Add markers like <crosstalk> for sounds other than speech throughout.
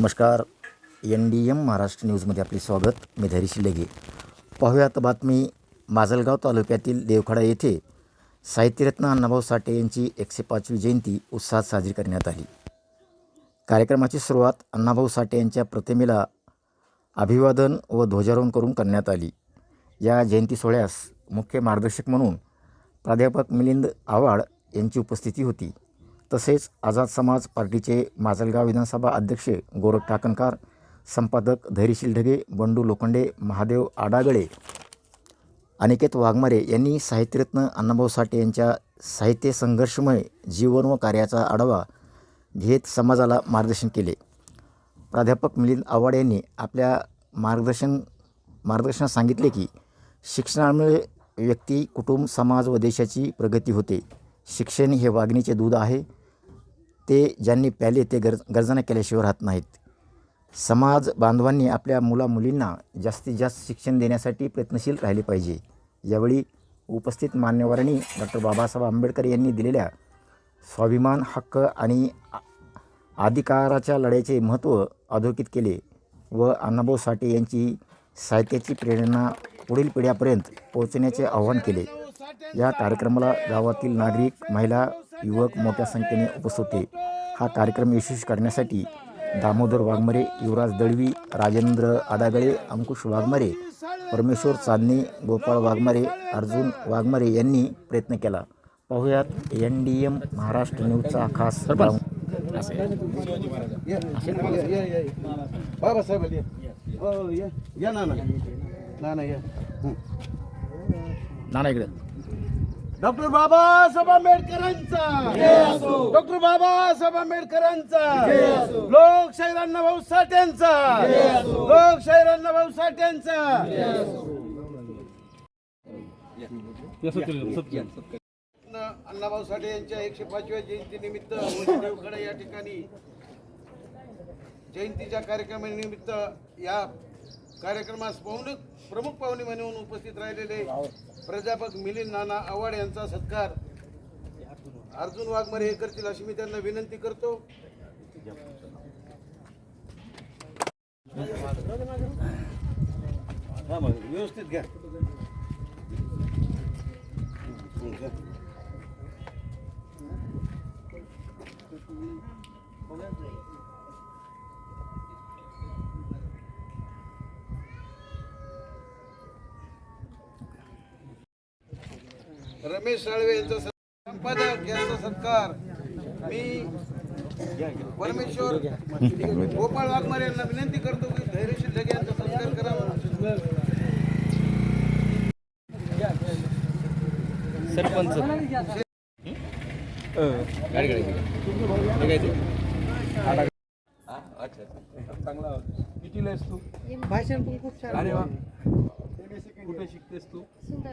नमस्कार. N D M Maharashtra न्यूजमध्ये आपले स्वागत. मी धैर्यशील लेगे पाहूयात बातमी. माजलगाव तालुक्यातील देवखाडा येथे साहित्यरत्न अण्णाभाऊ साठे यांची एकशे पाचवी जयंती उत्साहात साजरी करण्यात आली. कार्यक्रमाची सुरुवात अण्णाभाऊ साठे यांच्या प्रतिमेला अभिवादन व ध्वजारोहण करून करण्यात आली. या जयंती सोहळ्यास मुख्य मार्गदर्शक म्हणून प्राध्यापक मिलिंद आव्हाड यांची उपस्थिती होती. तसेच आझाद समाज पार्टीचे माजलगाव विधानसभा अध्यक्ष गोरख टाकणकार संपादक धैर्यशील ढगे बंडू लोखंडे महादेव आडागळे अनिकेत वाघमारे यांनी साहित्यरत्न अण्णाभाऊ साठे यांच्या साहित्य संघर्षमय जीवन व कार्याचा आढावा घेत समाजाला मार्गदर्शन केले. प्राध्यापक मिलिंद आव्हाड यांनी आपल्या मार्गदर्शन मार्गदर्शनात सांगितले की शिक्षणामुळे व्यक्ती कुटुंब समाज व देशाची प्रगती होते. शिक्षण हे वागणीचे दूध आहे. ते ज्यांनी प्याले ते गरज गर्जना केल्याशिवाय राहत नाहीत. समाज बांधवांनी आपल्या मुलामुलींना जास्तीत जास्त शिक्षण देण्यासाठी प्रयत्नशील राहिले पाहिजे. यावेळी उपस्थित मान्यवरांनी डॉक्टर बाबासाहेब आंबेडकर यांनी दिलेल्या स्वाभिमान हक्क आणि अधिकाराच्या लढ्याचे महत्त्व अधोरेखित केले व अण्णाभाऊ साठे यांची साहित्याची प्रेरणा पुढील पिढ्यापर्यंत पोहोचण्याचे आवाहन केले. या कार्यक्रमाला गावातील नागरिक महिला युवक मोठ्या संख्येने उपस्थित होते. हा कार्यक्रम यशस्वी करण्यासाठी दामोदर वाघमारे युवराज दळवी राजेंद्र आडागळे अंकुश वाघमारे परमेश्वर चांदणे गोपाळ वाघमारे अर्जुन वाघमारे यांनी प्रयत्न केला. पाहुयात एन डी एम महाराष्ट्र न्यूजचा खास बाबासाहेब या ना ना ना इकडे. डॉक्टर बाबासाहेब आंबेडकरांचा. डॉक्टर बाबासाहेब आंबेडकरांचा. लोकशाहीर अण्णाभाऊ साठ्यांचा लोकशाहीर अण्णाभाऊ साठ्यांचा अण्णाभाऊ साठे यांच्या एकशे पाचव्या जयंती निमित्त देवकडे या ठिकाणी जयंतीच्या कार्यक्रमानिमित्त या कार्यक्रमास पाहुणे प्रमुख पाहुणे म्हणून उपस्थित राहिलेले प्राध्यापक मिलिंद नाना आव्हाड यांचा सत्कार अर्जुन वाघमारे हे करतील अशी मी त्यांना विनंती करतो. व्यवस्थित घ्या. रमेश साळवे यांचा संपादक यांचा सत्कार. मी परमेश्वर गोपाळ वाघमारे यांना विनंती करतो की धैर्यशील ढगे यांचा सत्कार करावा कितीला आहेस तू भाषण पण खूप छान अरे वा. कुठे शिकतेस तू? सुंदर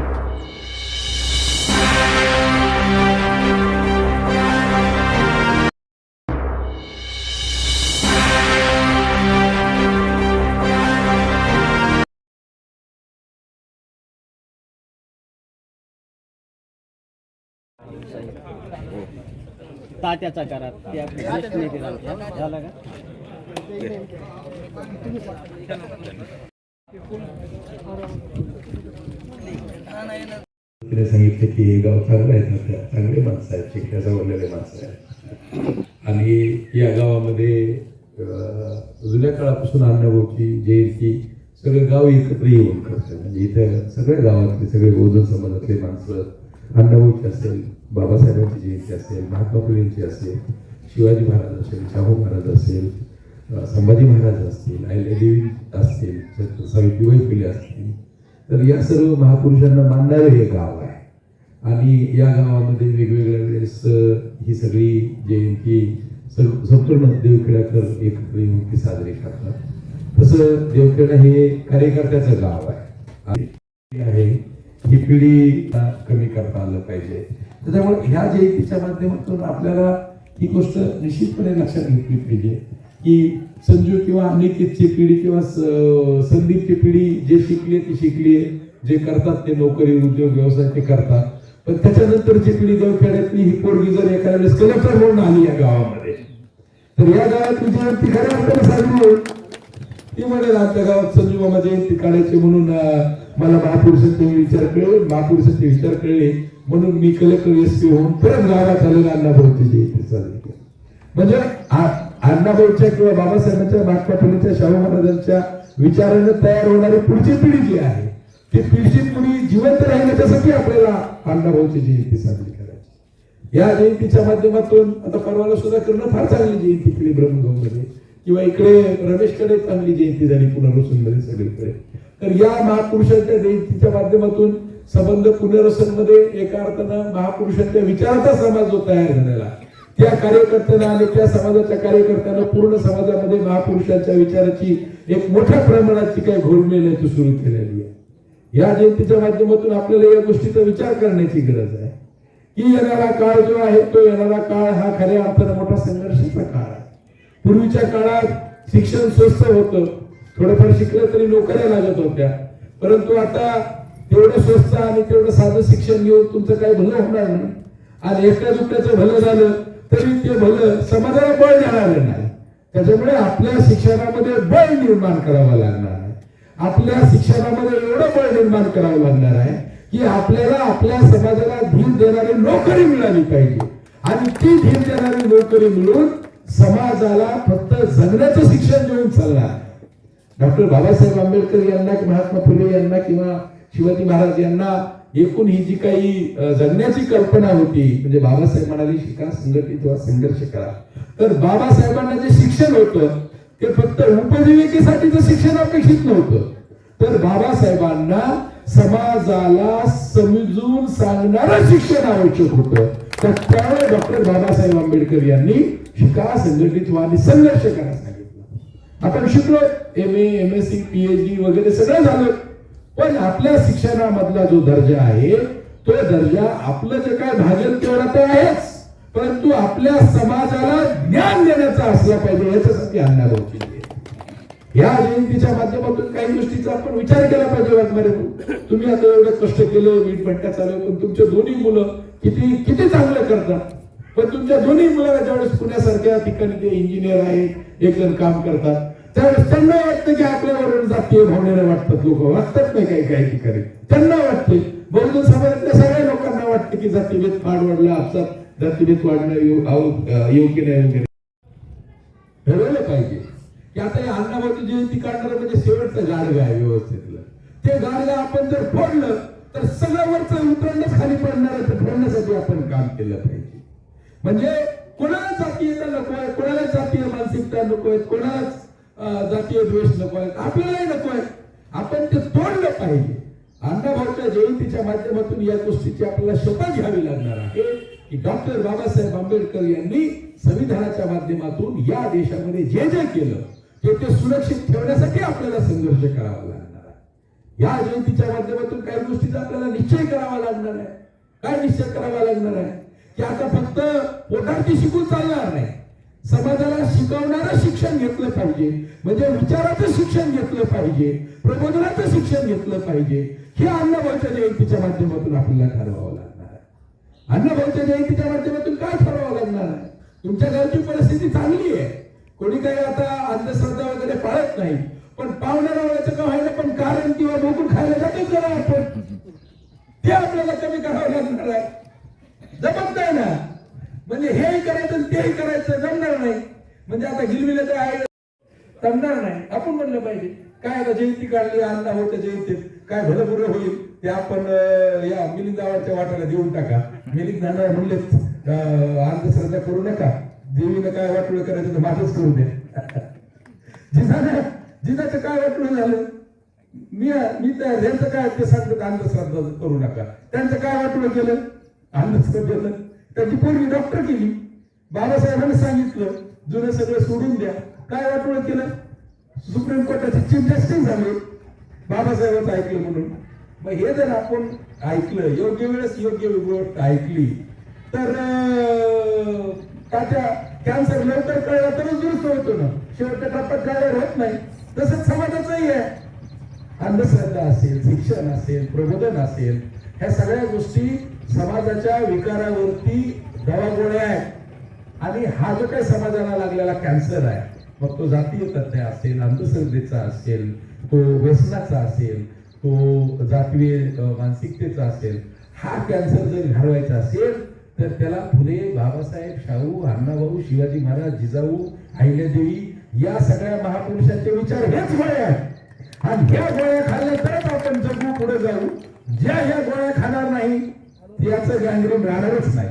तात्याचा करार ते आपले ज्येष्ठ नेते झाले. झालं का? तिने सांगितलं की हे गाव चांगलं आहे सध्या चांगले माणसं आहेत शिकण्याचा बोललेले माणसं आहेत. आणि या गावामध्ये अं, जुन्या काळापासून अण्णाभाऊची जयंती सगळं गाव एकत्र येऊन करतं म्हणजे इथं सगळ्या गावातले सगळे बौद्ध समाजातले माणसं अण्णाभाऊची असेल बाबासाहेबांची जयंती असेल महात्मा फुलेंची असेल शिवाजी महाराज असेल शाहू महाराज असेल संभाजी महाराज असतील अहिल्यादेवी असतील सावित्रीबाई फुले असतील. तर या सर्व महापुरुषांना मानणारे हे गाव आहे. आणि या गावामध्ये वेगवेगळ्या वेळेस ही सगळी जयंती सर्व संपूर्ण देवखेड्याकर एकत्र येऊन ती साजरी करतात. तसं देवखेडा हे कार्यकर्त्याचं गाव आहे. आणि आहे ही पिढी कमी करता आलं पाहिजे. त्याच्यामुळे ह्या जयंतीच्या माध्यमातून आपल्याला ही गोष्ट निश्चितपणे लक्षात घेतली पाहिजे की संजू किंवा अनिकेतची पिढी किंवा संदीपची पिढी जे शिकली ती शिकली जे करतात ते नोकरी उद्योग व्यवसाय ते करतात. पण त्याच्यानंतरची पिढी देवखेड्यातली ही पोरगी जर एखाद्या वेळेस कलेक्टर म्हणून आली या गावामध्ये तर या गावात विजयंती खऱ्या अर्थाने साजरी होईल ती म्हणेल आमच्या गावात संजू मामा जयंती काढायची म्हणून मला महापुरुषांचे विचार कळले महापुरुषांचे विचार कळले. म्हणून मी कलेक्टर एस पी होऊन परत गावात आलेला अण्णाभाऊची जयंती म्हणजे अण्णाभाऊच्या किंवा बाबासाहेबांच्या महात्मा शाहू महाराजांच्या विचारानं तयार होणारी पुढची पिढी जी आहे ती पिढीची पिढी जिवंत राहण्याच्यासाठी आपल्याला अण्णाभाऊची जयंती साजरी करायची. या जयंतीच्या माध्यमातून आता परवाला सुद्धा करणं फार चांगली जयंती केली ब्रह्मगावमध्ये किंवा इकडे रमेशकडे चांगली जयंती झाली पुनर्वसनमध्ये सगळीकडे. तर या महापुरुषांच्या जयंतीच्या माध्यमातून संबंध पुनर्वसनमध्ये एका अर्थानं महापुरुषांच्या विचाराचा समाज जो तयार झालेला त्या कार्यकर्त्यांना आणि त्या समाजाच्या कार्यकर्त्यांना पूर्ण समाजामध्ये महापुरुषांच्या विचाराची एक मोठ्या प्रमाणाची काही घोडमेल आहे ती सुरू केलेली आहे. या जयंतीच्या माध्यमातून आपल्याला या गोष्टीचा विचार करण्याची गरज आहे. की येणारा काळ जो आहे तो येणारा काळ हा खऱ्या अर्थानं मोठा संघर्ष पूर्वीच्या काळात शिक्षण स्वस्त होतं. थोडंफार शिकलं तरी नोकऱ्या लागत होत्या. परंतु आता तेवढं स्वस्त आणि तेवढं साधं शिक्षण घेऊन तुमचं काही भलं होणार नाही. आणि एकट्या दुकट्याचं भलं झालं तरी ते भलं समाजाला बळ देणार नाही. त्याच्यामुळे आपल्या शिक्षणामध्ये बळ निर्माण करावं लागणार आहे. आपल्या शिक्षणामध्ये एवढं बळ निर्माण करावं लागणार आहे की आपल्याला आपल्या समाजाला धीर देणारी नोकरी मिळाली पाहिजे. आणि ती धीर देणारी नोकरी मिळून समाजाला फक्त जगण्याचं शिक्षण देऊन चालला. डॉक्टर बाबासाहेब आंबेडकर यांना कि महात्मा फुले यांना किंवा शिवाजी महाराज यांना एकूण ही जी काही जगण्याची कल्पना होती म्हणजे बाबासाहेब म्हणाले शिका संघटित व्हा संघर्ष करा. तर बाबासाहेबांना जे शिक्षण होतं ते फक्त उपजीविकेसाठीचं शिक्षण अपेक्षित नव्हतं. तर बाबासाहेबांना समाजाला समजून सांगणारं शिक्षण आवश्यक होतं. तर त्यावेळेस डॉक्टर बाबासाहेब आंबेडकर यांनी शिका संघटित व्हा आणि संघर्ष करा सांगितलं आपण शिकलो M A M S C P A वगैरे सगळं झालं. पण आपल्या शिक्षणामधला जो दर्जा आहे तो दर्जा आपलं जे काय भागेल तेवढा तर आहेच. परंतु आपल्या समाजाला ज्ञान देण्याचा असला पाहिजे याच्यासाठी अण्णाभाऊची जयंती. या जयंतीच्या माध्यमातून काही गोष्टीचा आपण विचार केला पाहिजे वाटणारे तुम्ही आता एवढं कष्ट केलं वीट भट्ट्या चालव पण तुमचे दोन्ही मुलं किती किती चांगलं करतात. पण तुमच्या दोन्ही मुलाला ज्यावेळेस पुण्यासारख्या ठिकाणी ते इंजिनियर आहेत एक जण काम करतात त्यावेळेस त्यांना वाटतं की आपल्याबरोबर जातीय भावनेने वाटतात लोक. वाटतात नाही काही काही ठिकाणी. त्यांना वाटते. बहुजन समाजातल्या सगळ्या लोकांना वाटतं की जातीभेद फाड वाढला आपसात जातीभेद वाढणं योग्य नाही वगैरे ठरवलं पाहिजे. की आता या अण्णाभाऊची जयंती काढणार म्हणजे शेवटचं गाडगा आहे व्यवस्थेतलं. ते गाडगा आपण जर फोडलं तर सगळं वरचं उतरणच खाली पडणार आहे तर फोडण्यासाठी आपण काम केलं पाहिजे. म्हणजे कोणाला जातीयता नको आहे कोणाला जातीय मानसिकता नको आहे कोणालाच जातीय द्वेष नको आहे आपल्यालाही नको आहे आपण ते तोडलं पाहिजे. अण्णाभाऊच्या जयंतीच्या माध्यमातून या गोष्टीची आपल्याला शपथ घ्यावी लागणार आहे की डॉक्टर बाबासाहेब आंबेडकर यांनी संविधानाच्या माध्यमातून या देशामध्ये जे जे केलं ते ते सुरक्षित ठेवण्यासाठी आपल्याला संघर्ष करावा लागणार आहे. या जयंतीच्या माध्यमातून काही गोष्टीचा आपल्याला निश्चय करावा लागणार आहे. काय निश्चय करावा लागणार आहे? की आता फक्त पोटार्थी शिकून चालणार नाही. समाजाला शिकवणारं शिक्षण घेतलं पाहिजे. म्हणजे विचाराचं शिक्षण घेतलं पाहिजे. प्रबोधनाचं शिक्षण घेतलं पाहिजे. हे अण्णाभाऊच्या जयंतीच्या माध्यमातून आपल्याला ठरवावं लागणार आहे. अण्णाभाऊच्या जयंतीच्या माध्यमातून काय ठरवावं लागणार आहे? तुमच्या गावची परिस्थिती चांगली आहे. कोणी काही आता अंधश्रद्धा वगैरे पाळत नाही. पण पाहुण्याला वळायचं का व्हायला पण कारण किंवा बोकून खायला जातो जरा आपण. ते आपल्याला कमी करावं लागणार आहे. जमत नाही ना? म्हणजे हेही करायचं तेही करायचं जमणार नाही. म्हणजे आता हिलविलं तर आहे जमणार नाही. आपण म्हणलं पाहिजे काय आता जयंती काढली अण्णा होत्या जयंतीत काय भलं बुरं होईल? ते आपण या मिलिंद गावाच्या वाट्याला देऊन टाका. मिलिंद नाना म्हणले अंधश्रद्धा करू नका. देवीनं काय वाटोळ करायचं तर माझंच करू दे. <laughs> जिजाने जिजाचं काय वाटोळ झालं? मी मी त्या यांचं काय ते सांगतात अंधश्रद्धा करू नका. त्यांचं काय वाटोळ केलं? अंधश्रद्धेनं त्याची पोरगी डॉक्टर केली. बाबासाहेबांनी सांगितलं जुनं सगळं सोडून द्या. काय वाटोळ केलं? सुप्रीम कोर्टाचे चीफ जस्टिस झाले. बाबासाहेबांचं ऐकलं म्हणून. मग हे जर आपण ऐकलं योग्य वेळेस योग्य गोष्ट ऐकली तर अं, त्याच्या कॅन्सर लवकर कळला तरच दुरुस्त होतो ना. शेवटच्या टप्प्यात काय होत नाही. तसंच समाजाचंही आहे. अंधश्रद्धा असेल शिक्षण असेल प्रबोधन असेल ह्या सगळ्या गोष्टी समाजाच्या विकारावरती दवागोळ्या आहेत. आणि हा जो काही समाजाला लागलेला कॅन्सर आहे मग तो जातीय तज्ञ असेल अंधश्रद्धेचा असेल तो व्यसनाचा असेल तो जातीय मानसिकतेचा असेल हा कॅन्सर जर घालवायचा असेल तर त्याला फुले बाबासाहेब शाहू अण्णाभाऊ शिवाजी महाराज जिजाऊ अहिल्यादेवी या सगळ्या महापुरुषांचे विचार हेच गोळे आहेत. आणि ह्या गोळ्या खाल्ल्या तरच आपण जगू पुढे जाऊ. ज्या ह्या गोळ्या खाणार नाही त्याचं गँग्रीन राहणारच नाही.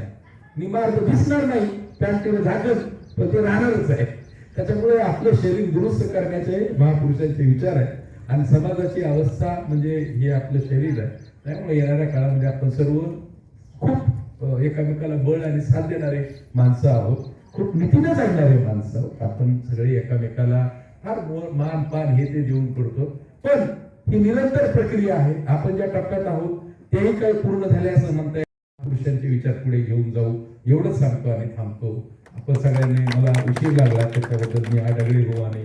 निमार्ग दिसणार नाही पॅन्टीनं झाकत पण ते राहणारच आहे. त्याच्यामुळे आपलं शरीर दुरुस्त करण्याचे महापुरुषांचे विचार आहेत. आणि समाजाची अवस्था म्हणजे हे आपलं शरीर आहे. त्यामुळे येणाऱ्या काळामध्ये आपण सर्व खूप एकामेकाला बळ आणि साथ देणारे माणसं आहोत. खूप नितीनं चालणारे माणसं आहोत. आपण सगळे एकामेकाला फार मान पान हे ते देऊन पडतो. पण ही निरंतर प्रक्रिया आहे. आपण ज्या टप्प्यात आहोत तेही काही पूर्ण झाले असं म्हणता येईल. विचार पुढे घेऊन जाऊ एवढंच सांगतो आणि थांबतो आपण सगळ्यांनी मला उशीर लागला त्याच्याबद्दल मी आढळले हो आणि